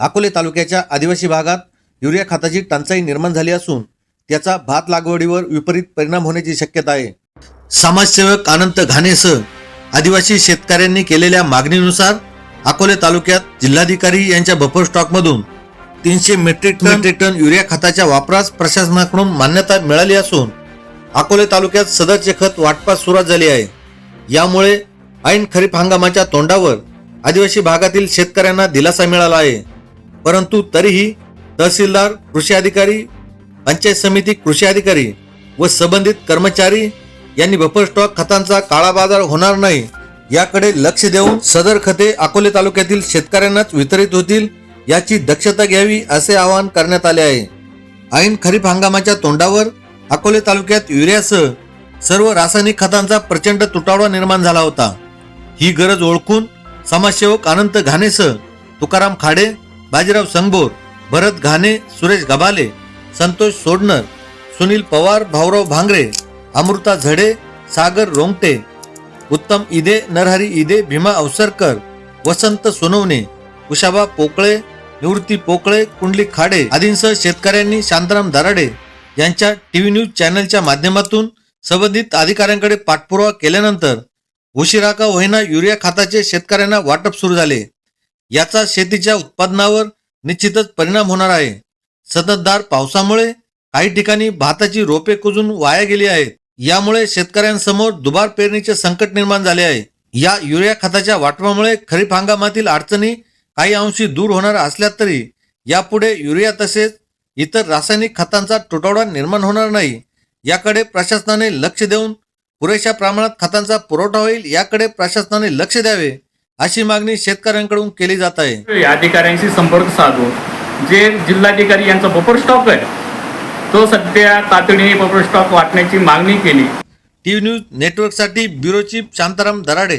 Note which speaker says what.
Speaker 1: अकोले तालुक्याच्या आदिवासी भागात युरिया खताची टंचाई निर्माण झाली असून त्याचा भात लागवडीवर विपरीत परिणाम होण्याची शक्यता आहे. समाजसेवक अनंत घाणेसह आदिवासी शेतकऱ्यांनी केलेल्या मागणीनुसार अकोले तालुक्यात जिल्हाधिकारी यांच्या बफर स्टॉकमधून तीनशे मेट्रिक मेट्रिक टन युरिया खताच्या वापरास प्रशासनाकडून मान्यता मिळाली असून अकोले तालुक्यात सदरचे खत वाटपास सुरुवात झाली आहे. यामुळे ऐन खरीप हंगामाच्या तोंडावर आदिवासी भागातील शेतकऱ्यांना दिलासा मिळाला आहे. परंतु तरीही तहसीलदार कृषी अधिकारी पंचायत समिती कृषी अधिकारी व संबंधित कर्मचारी यांनी बफर स्टॉक खतांचा काळा बाजार होणार नाही याकडे लक्ष देऊन सदर खते अकोले तालुक्यातील शेतकऱ्यांनाच वितरित होतील याची दक्षता घ्यावी असे आवाहन करण्यात आले आहे. ऐन खरीप हंगामाच्या तोंडावर अकोले तालुक्यात युरियासह सर्व रासायनिक खतांचा प्रचंड तुटवडा निर्माण झाला होता. ही गरज ओळखून समाजसेवक अनंत घाणेसह तुकाराम खाडे बाजीराव संगभोर भरत घाणे सुरेश गबाले संतोष सोडणर सुनील पवार भाऊराव भांगरे अमृता झडे सागर रोंगटे उत्तम इदे नरहरी इदे भीमा अवसरकर वसंत सोनवणे कुशाबा पोकळे निवृत्ती पोकळे कुंडली खाडे आदींसह शेतकऱ्यांनी शांताराम दराडे यांच्या टीव्ही न्यूज चॅनलच्या माध्यमातून संबंधित अधिकाऱ्यांकडे पाठपुरावा केल्यानंतर उशिरा का होईना युरिया खताचे शेतकऱ्यांना वाटप सुरू झाले. याचा शेतीच्या उत्पादनावर निश्चितच परिणाम होणार आहे. सततधार पावसामुळे काही ठिकाणी भाताची रोपे कुजून वाया गेली आहेत. यामुळे शेतकऱ्यांसमोर दुबार पेरणीचे संकट निर्माण झाले आहे. या युरिया खताच्या वाटपामुळे खरीप हंगामातील अडचणी काही अंशी दूर होणार असल्या तरी यापुढे युरिया तसेच इतर रासायनिक खतांचा तुटवडा निर्माण होणार नाही. याकडे प्रशासनाने लक्ष देऊन पुरेशा प्रमाणात खतांचा पुरवठा होईल याकडे प्रशासनाने लक्ष द्यावे. अशी मागणी शेतकऱ्यांकडून केली जात आहे.
Speaker 2: या अधिकाऱ्यांशी संपर्क साधून जे जिल्हाधिकारी यांचा बफर स्टॉक आहे तो सध्या तातडीने बफर स्टॉक वाटण्याची मागणी केली.
Speaker 1: टीव्ही न्यूज नेटवर्कसाठी ब्युरो चीफ शांताराम दराडे.